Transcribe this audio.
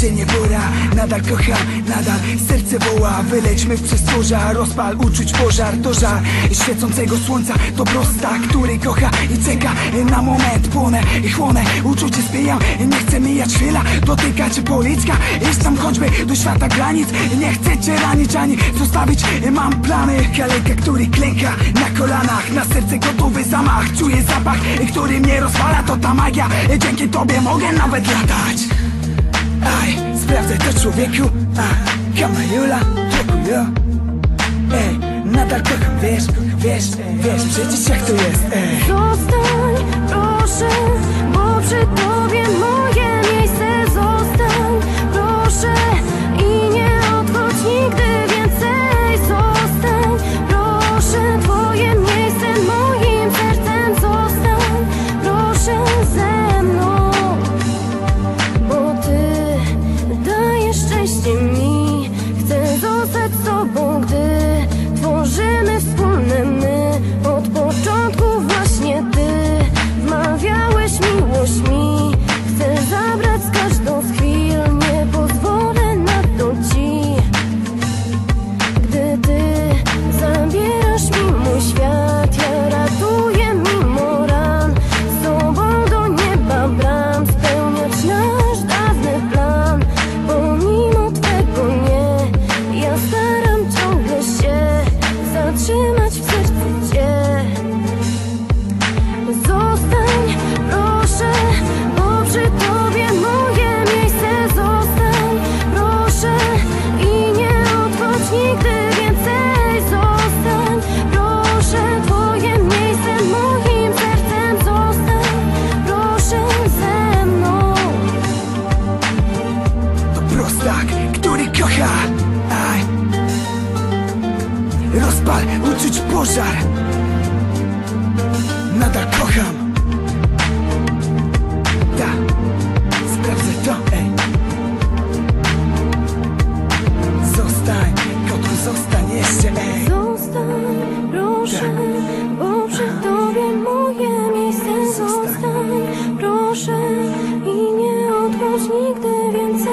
się nie bora Nadal kocha, nadal serce woła. Wylećmy w przestworza, rozpal uczuć pożar. To żar świecącego słońca To prosta, który kocha i czeka. Na moment płonę i chłonę Uczucie spijam, nie chcę mijać chwila Dotykać policzka, iść tam choćby Do świata granic, nie chcę cię ranić Ani zostawić, mam plany Kaleka, który klęka na kolanach. Na serce gotowy zamach Czuję zapach, który mnie rozwala. To ta magia, dzięki tobie mogę nawet latać sprawdzaj to człowieku A, Kamajula, dziękuję. Ej, nadal kocham, wiesz, wiesz, wiesz Przecież jak to jest, ej. Zostań, proszę, bo przy tobie kochaj Rozpal, uczuć pożar. Nadal kocham. Da, sprawdzę to, ej. Zostań, kotku, zostań jeszcze, Zostań, proszę, da. bo przy tobie moje miejsce. Zostań, proszę i nie odchodź nigdy więcej.